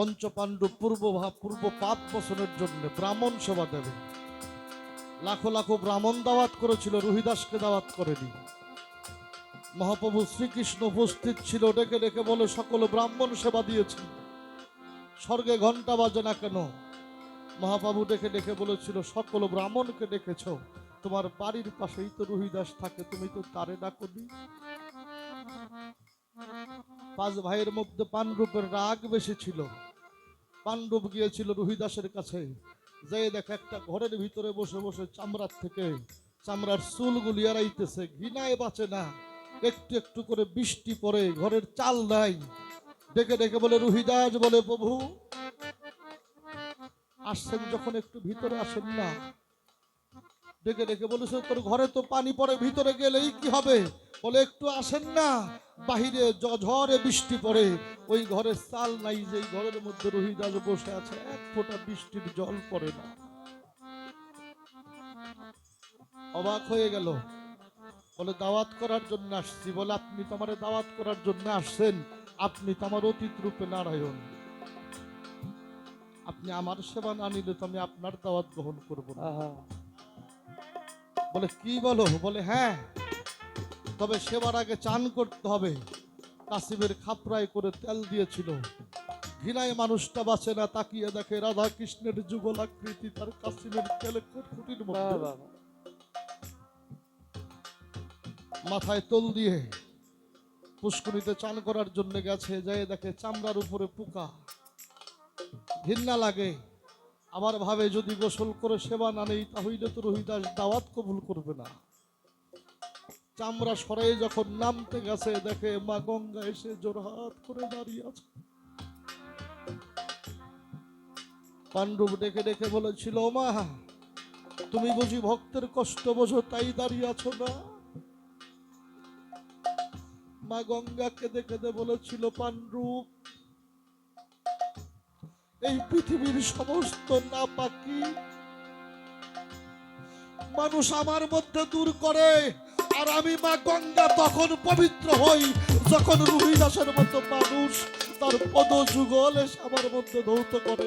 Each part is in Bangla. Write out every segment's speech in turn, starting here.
পঞ্চপাণ্ডব পূর্ব পূর্ব পাপ বসনের জন্য ব্রাহ্মণ সেবা দেবে। লাখো লাখো ব্রাহ্মণ দাওয়াত করেছিল, রুহিদাসকে দাওয়াত করেনি। মহাপ্রভু শ্রীকৃষ্ণ উপস্থিত ছিল, ডেকে ডেকে বলে, সকল ব্রাহ্মণ সেবা দিয়েছি। স্বর্গে ঘণ্টা বাজে না কেন? মহাপ্রভু ডেকে ডেকে বলেছিল, সকল ব্রাহ্মণকে ডেকেছ, তোমার বাড়ির পাশেই তো রুহিদাস থাকে, তুমি তো তারে ডাকনি? পাঁচ ভাইয়ের মধ্যে পাণ্ডবের রাগ বেশি ছিল। পাণ্ডব গিয়েছিল রুহিদাসের কাছে। যে দেখ একটা ঘরের ভিতরে বসে বসে চামড়ার থেকে চামড়ার চুলগুলি এড়াইতেছে, ঘৃণায় বাঁচে না। একটু একটু করে বৃষ্টি পড়ে, ঘরের চাল নাই। ডেকে ডেকে বলে, রুহিদাস, বলে, প্রভু, আসছেন যখন একটু ভিতরে আসেন না। ডেকে ডেকে বলেছে তোর ঘরে তো পানি পড়ে, ভিতরে গেলেই কি হবে? বলে, একটু আসেন না, বাহিরে ঝড়ে বৃষ্টি পড়ে। ওই ঘরের চাল নাই যে ঘরের মধ্যে রোহিদাস বসে আছে, এক ফোঁটা বৃষ্টির জল পড়ে না। অবাক হয়ে গেল। বলে, দাওয়াত করার জন্য আসছি। বলে, আপনি তো আমারে দাওয়াত করার জন্য আসছেন। আপনি তো আমার অতীত রূপে নারায়ণ। আপনি আমার সেবা না নিলে তো আমি আপনার দাওয়াত গ্রহণ করব না। বলে কি বলো? বলে হ্যাঁ তবে সেবার আগে চান করতে হবে। কাসিমের খাপড়ায় করে তেল দিয়েছিল। ঘৃণায় মানুষটা বাঁচে না তাকিয়ে দেখে রাধা কৃষ্ণের যুগল আকৃতি তার কাসিমের তেলে বাহ মাথায় তোল দিয়ে পুষ্করিতে চান করার জন্য গেছে যায় দেখে চামড়ার উপরে পোকা। ঘৃণা লাগে। আবার ভাবে যদি গোসল করে সেবা না নেই তাহলে তো রোহিদাস দাওয়াত কবুল করবে না। চামড়া সরাই যখন নামতে গেছে, দেখে মা গঙ্গা এসে জোরহাত করে দাঁড়িয়ে আছে। পাণ্ডব ডেকে ডেকে বলেছিল, মা, তুমি বুঝি ভক্তের কষ্ট বোঝো, তাই দাঁড়িয়ে আছো না? মা গঙ্গা দেখে দে বলেছিল, পাণ্ডব এই পৃথিবীর সমস্ত না পাকি মানুষ আমার মধ্যে দূর করে, আর আমি মা গঙ্গা তখন পবিত্র হই। যখন রুহিদাসের মতো মানুষ তার পদ যুগল আমার মধ্যে ধৌত করে।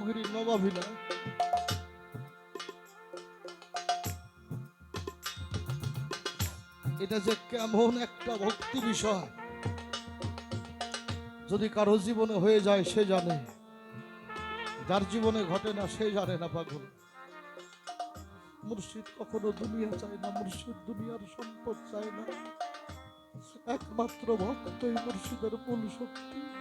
গুরুগিরি নবাবি এটা যে কেমন একটা ভক্তি বিষয়। যদি কারও জীবনে হয়ে যায়, সে জানে। যার জীবনে ঘটে না, সে জানে না পাগল। মুর্শিদ কখনো দুনিয়া চায় না, মুর্শিদ দুনিয়ার সম্পদ চায় না। একমাত্র ভক্তই মুর্শিদের মূল শক্তি।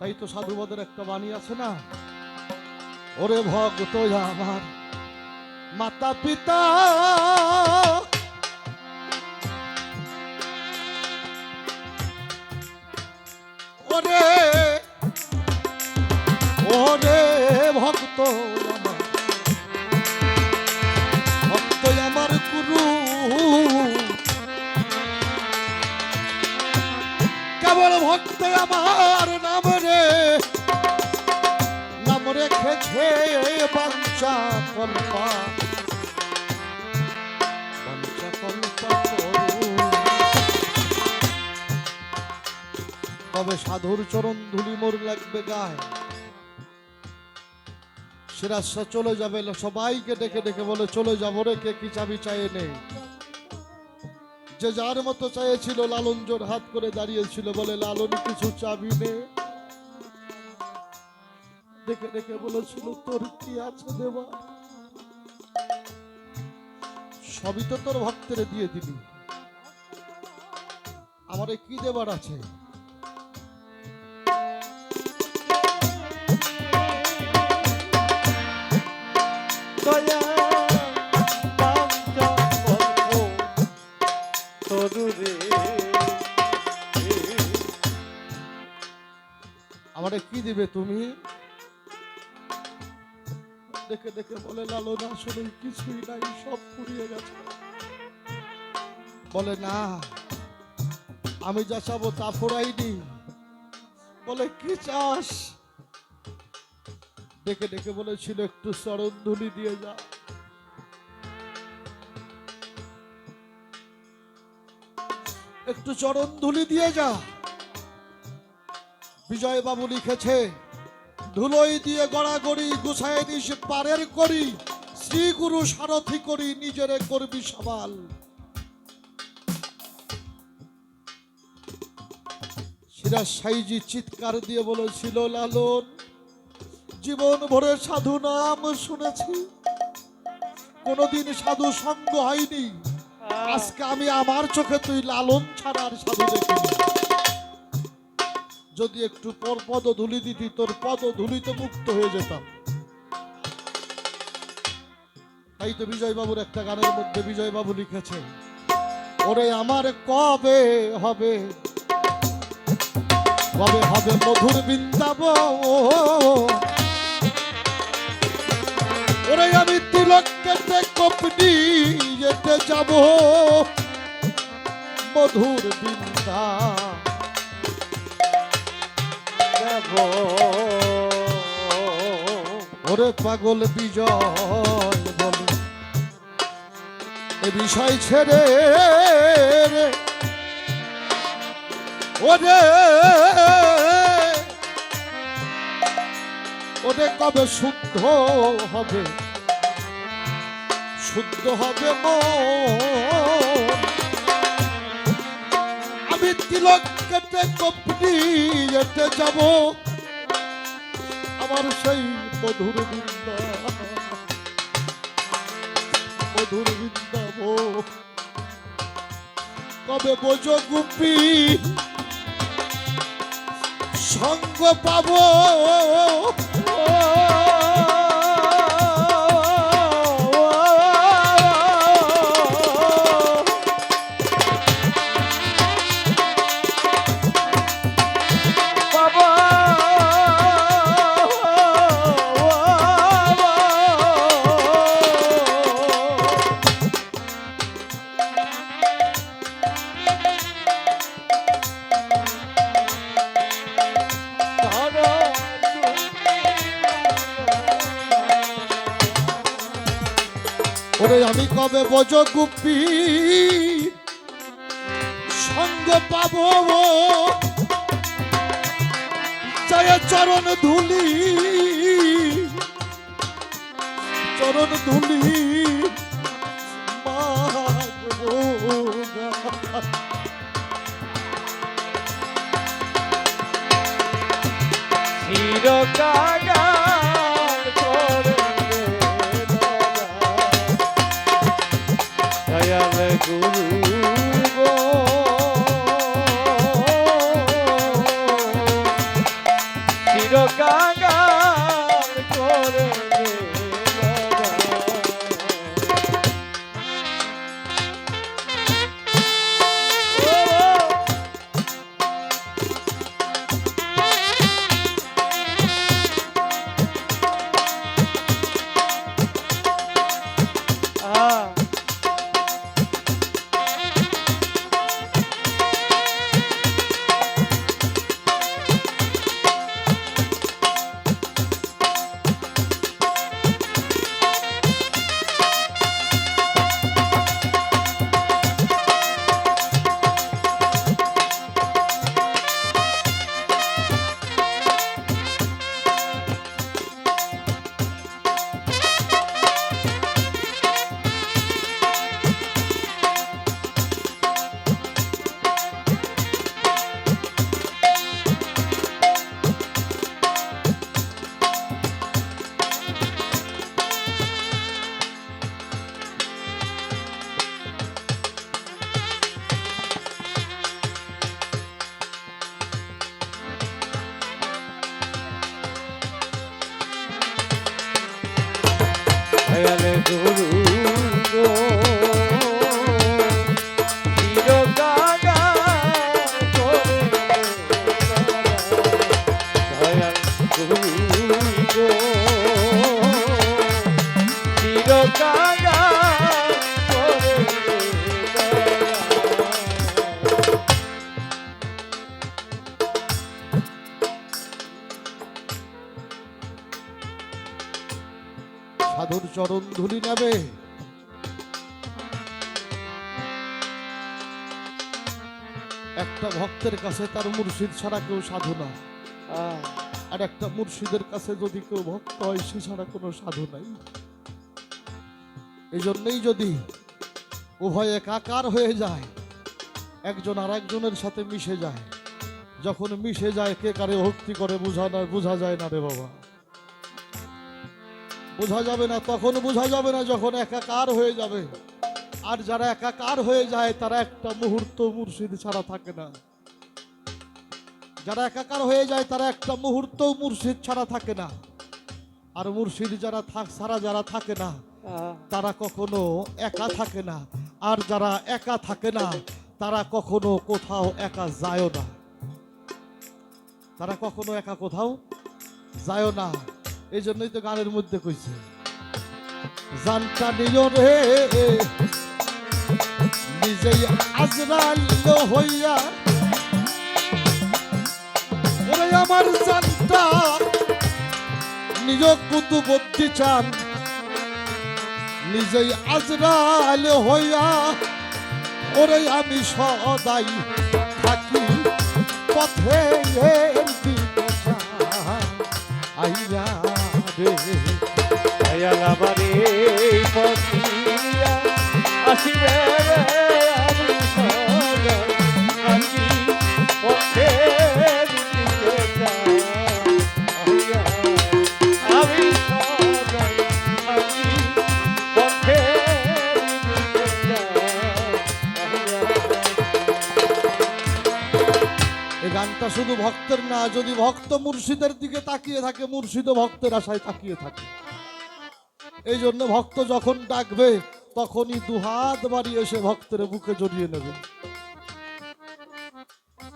তাই তো সাধুবাদের একটা বাণী আছে না? ওরে ভক্ত আমার, মাতা পিতা, ওরে ওরে ভক্ত ভক্ত আমার গুরু। কেবল ভক্ত আমার নাম তবে সাধুর চরণ ধুলি মোর লাগবে গায়ে। সিরাজশাহ চলে যাবে সবাইকে ডেকে ডেকে বলে, চলে যাব রে, কে কি চাবি চাইয়ে নেই? যে যার মতো চাইছিল লালন জোর হাত করে দাঁড়িয়েছিল, বলে, লালন কিছু চাবি নে। ডেকে ডেকে বলেছিল তোর কি আছে দেবা? সবই তো তোর ভক্তের দিয়ে দিবি আমারে কি দেবার আছে? আমারে কি দিবে তুমি? দেখে দেখে বলে লালন আসলে কিছুই নাই, সব পুড়িয়ে গেছে। বলে, না, আমি যা চাবো তা ফোরাইনি বলে, কি চাস? ডেকে ডেকে বলেছিল একটু চরণ ধুলি দিয়ে যা। একটু চরণ ধুলি দিয়ে যা। বিজয় বাবু লিখেছে ধুলোই দিয়ে গড়াগড়ি গুছায় নিস পারের করি। শ্রী গুরু সারথি করি নিজেরে করবি সবাল সিরাজ সাইজি চিৎকার দিয়ে বলেছিল লালন জীবন ভরে সাধু নাম শুনেছি। কোনোদিন সাধু সঙ্গ হয়নি। আজকে আমি আমার চোখে তুই লালন ছাড়ার সাধু দেখিনি। যদি একটু পর পদ ধুলি দিতি, তোর পদ ধুলিতে মুক্ত হয়ে যেতাম। তাই তো বিজয় বাবুর একটা গানের মধ্যে বিজয় বাবু লিখেছে, ওরে আমার কবে হবে? কবে হবে মধুর বৃন্দাব ওরে আমি তিলক কেটে কপনি যেতে যাব, মধুর বৃন্দা ওরে পাগল বিজয় বলে, এ বিষয় ছেড়ে ওরে ওরে কবে শুদ্ধ হবে? শুদ্ধ হবে মন। আমি তিলক কেটে কপনি যেতে যাব। আমার সেই মধুর বৃন্দা মধুর বৃন্দাব কবে বোঝ গুপি? সঙ্গ পাবো। বোঝ গুপি সঙ্গ পাবো চরণ ধুলি। চরণ ধুলি। মাগো কাছে তার মুর্শিদ ছাড়া কেউ সাধু না। আর একটা মুর্শিদের কাছে যদি কেউ ভক্ত হয় সে ছাড়া কোনো সাধু নাই। এই জন্যই যদি উভয় একাকার হয়ে যায় একজন আর একজনের সাথে মিশে যায় যখন মিশে যায় কে কারে ভক্তি করে বোঝা না বোঝা যায় না রে বাবা। বোঝা যাবে না তখন বোঝা যাবে না যখন একাকার হয়ে যাবে। আর যারা একাকার হয়ে যায় তারা একটা মুহূর্ত মুর্শিদ ছাড়া থাকে না। যারা একাকার হয়ে যায় তারা একটা মুহূর্ত মুর্শিদ ছাড়া থাকে না। আর মুর্শিদ যারা থাক ছাড়া যারা থাকে না তারা কখনো একা থাকে না। আর যারা একা থাকে না তারা কখনো কোথাও একা যায় না। তারা কখনো একা কোথাও যায় না। এই জন্যই তো গানের মধ্যে কইছে জানটা নিও রে নিজেই আজরাল হইয়া আমার জানটা। নিজ কুতুবদ্দি চান। নিজেই আজরাল হইয়া ওরে আমি সদাই থাকি। পথে আইয়া রে দয়াল আমার এই আসিবে শুধু ভক্তের না, যদি ভক্ত মুর্শিদের দিকে তাকিয়ে থাকে, মুর্শিদ ভক্তের আশায় তাকিয়ে থাকে। এই জন্য ভক্ত যখন ডাকবে, তখনই দুহাত বাড়িয়ে এসে ভক্তের বুকে জড়িয়ে নেবে।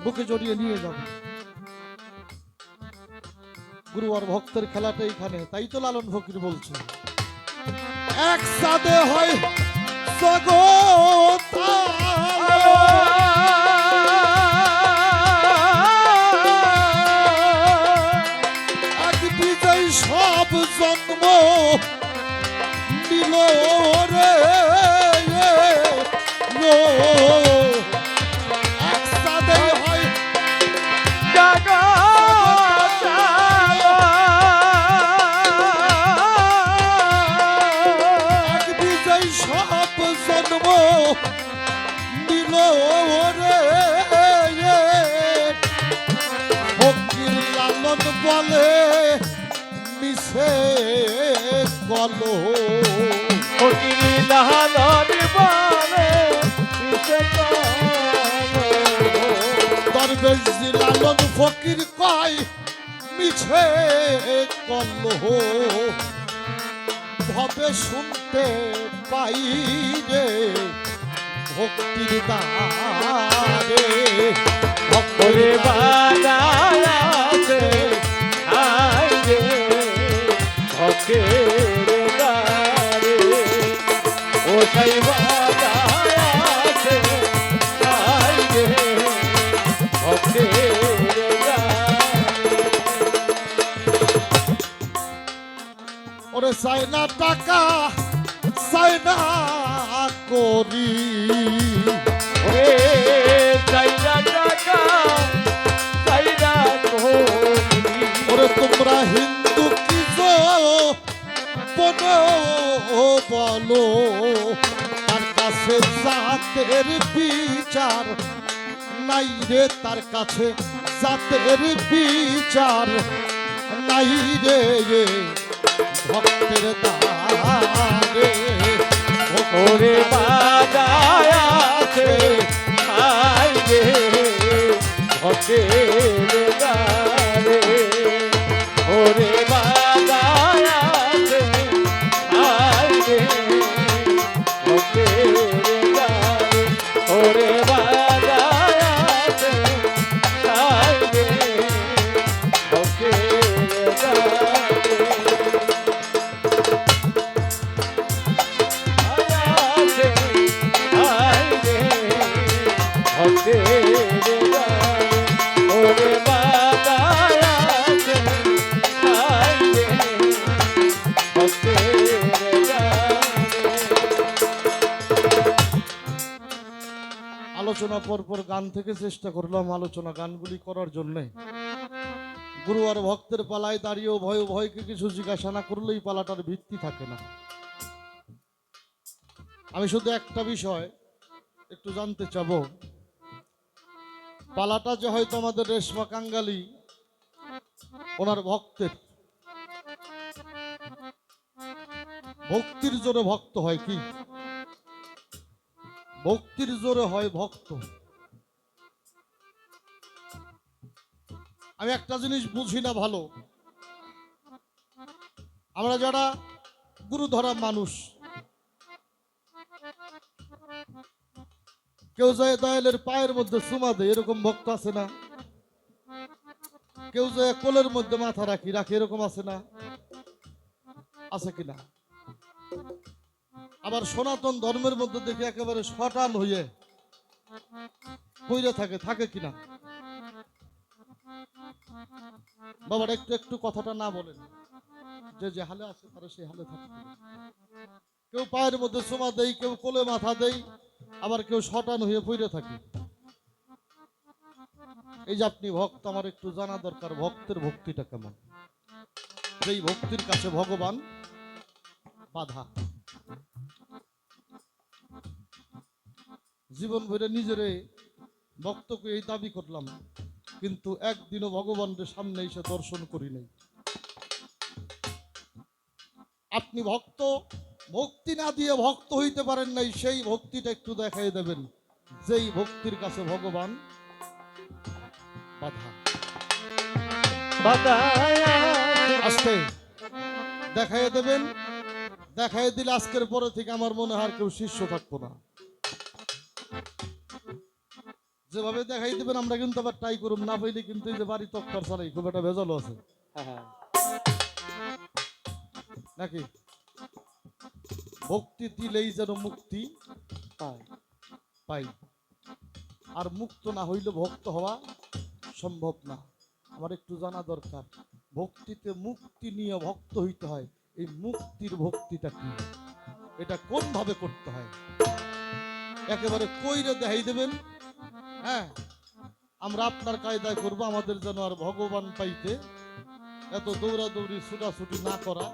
বুকে জড়িয়ে নিয়ে যাবে। গুরু আর ভক্তের খেলাটা এইখানে। তাই তো লালন ফকির বলছে। একসাথে হয় জগৎ জন্ম দিল রে একসাথে হয় বিজয় সব জন্ম দিল রে। ফকির লালন বলে মিশে ফকিরি লালন বলে দরবেশ লালন ফকির কয় মিছে কল ভবে শুনতে পাই রে ভক্তির দারে ভক্তির দারে ওরে চাই না টাকা সাইনা করি। ওরে টাকা চাইনা কোরি। ওরে তোমরা হিন্দু কি বলো বলো। তার কাছে জাতের বিচার নাই রে তার কাছে জাতের বিচার নাই রে ভক্তের দারে ওরে বাজায়াছে আই রে ভকের গারে ওরে বাজায়াছে গান থেকে চেষ্টা করলাম আলোচনা গানগুলি করার জন্যে। গুরু আর ভক্তের পালায় দাঁড়িয়েও ভয় ভয়কে কিছু জিজ্ঞাসা না করলেই পালাটার ভিত্তি থাকে না। আমি শুধু একটা বিষয় একটু জানতে চাব। পালাটা যে হয়তো আমাদের রেশমা কাঙ্গালি, ওনার ভক্তের। ভক্তির জোরে ভক্ত হয় কি? ভক্তির জোরে হয় ভক্ত। আমি একটা জিনিস বুঝি না ভালো। আমরা যারা গুরু ধরা মানুষ, কেউ যায় দয়ালের পায়ের মধ্যে সুমা দেয়, এরকম ভক্ত আছে না? কেউ যায় কোলের মধ্যে মাথা রাখি রাখি, এরকম আছে না? আছে কিনা আবার সনাতন ধর্মের মধ্যে দেখে একেবারে শটান হয়ে কইরে থাকে থাকে কিনা বাবার একটু একটু কথাটা না বলেন। যে যে হালে আছে তারা সেই হালে থাকে কেউ পায়ের মধ্যে সোমা দেই, কেউ কোলে মাথা দেই, আবার কেউ শটান হয়ে পইরে থাকে। এই যে আপনি ভক্ত, আমার একটু জানা দরকার, ভক্তের ভক্তিটা কেমন? যেই ভক্তির কাছে ভগবান বাধা। জীবন ভরে নিজেরে ভক্তকে এই দাবি করলাম কিন্তু একদিনও ভগবানের সামনে এসে দর্শন করি নাই। আপনি ভক্ত ভক্তি না দিয়ে ভক্ত হইতে পারেন নাই সেই ভক্তিটা একটু দেখাই দেবেন। যেই ভক্তির কাছে ভগবান বাধা। আস্তে দেখাই দেবেন। দেখাই দিলে আজকের পরে থেকে আমার মনে হয় আর কেউ শিষ্য থাকব না। যেভাবে দেখাই দেবেন আমরা কিন্তু আবার ট্রাই করুম। না পাইলে কিন্তু এই যে বাড়ি তক্তার ছাড়াই খুব একটা ভেজালও আছে। হ্যাঁ নাকি? ভক্তি দিলেই যেন মুক্তি পাই। আর মুক্ত না হইলে ভক্ত হওয়া সম্ভব না। আমার একটু জানা দরকার। ভক্তিতে মুক্তি নিয়ে ভক্ত হইতে হয় এই মুক্তির ভক্তিটা কি? এটা কোন ভাবে করতে হয়? একেবারে কইরে দেখাই দেবেন হ্যাঁ আমরা আপনার কায়দায় করব আমাদের যেন আর ভগবান পাইতে এত দৌড়াদৌড়ি ছুটাছুটি না করা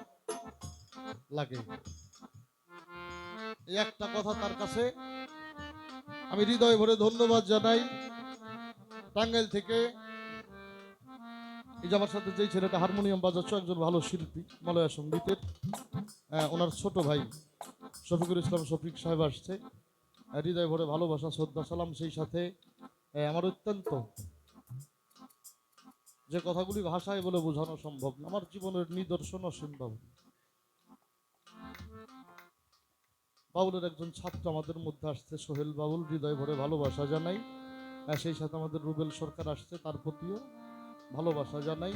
লাগে। এই একটা কথা তার কাছে আমি হৃদয় ভরে ধন্যবাদ জানাই। টাঙ্গাইল থেকে এই যে আমার সাথে যেই ছেলেটা হারমোনিয়াম বাজাচ্ছে একজন ভালো শিল্পী মালয়া সঙ্গীতের ওনার ছোট ভাই শফিকুল ইসলাম শফিক সাহেব আসছে। আহ, হৃদয় ভরে ভালোবাসা শ্রদ্ধা সালাম সেই সাথে আমার অত্যন্ত যে কথাগুলি ভাষায় বলে বোঝানো সম্ভব না, আমার জীবনের নিদর্শন অসম্ভব বাবুলের একজন ছাত্র আমাদের মধ্যে আসছে, সোহেল বাবুল হৃদয় ভরে ভালোবাসা জানাই। আর সেই সাথে আমাদের রুবেল সরকার আসছে, তার প্রতিও ভালোবাসা জানাই।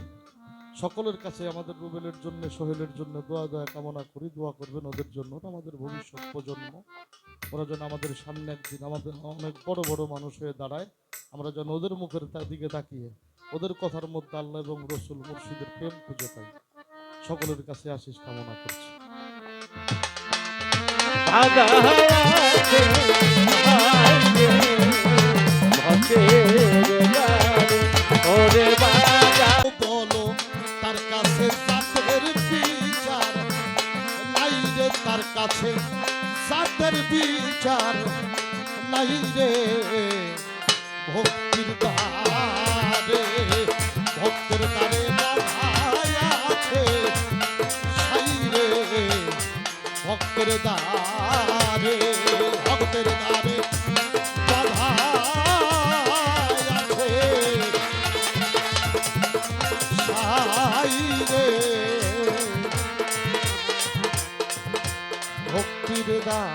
সকলের কাছে আমাদের রুবেলের জন্য, সোহেলের জন্য দোয়া, দয়া কামনা করি, দোয়া করবেন ওদের জন্য আমাদের ভবিষ্যৎ প্রজন্ম। ওরা যেন আমাদের সামনে একদিন আমাদের অনেক বড় বড় মানুষ হয়ে দাঁড়ায়। আমরা যেন ওদের মুখের দিকে তাকিয়ে ওদের কথার মধ্যে আল্লাহ এবং রসুল মুর্শিদের প্রেম খুঁজে পাই। সকলের কাছে আশিস কামনা করছি। বাদায় কাছে, সাতের বিচার নাই রে। ভক্তির দ্বারে, ভক্তের দ্বারে আছে। সাই রে, ভক্তের দ্বারে ভক্তের দ্বারে ভক্তির দা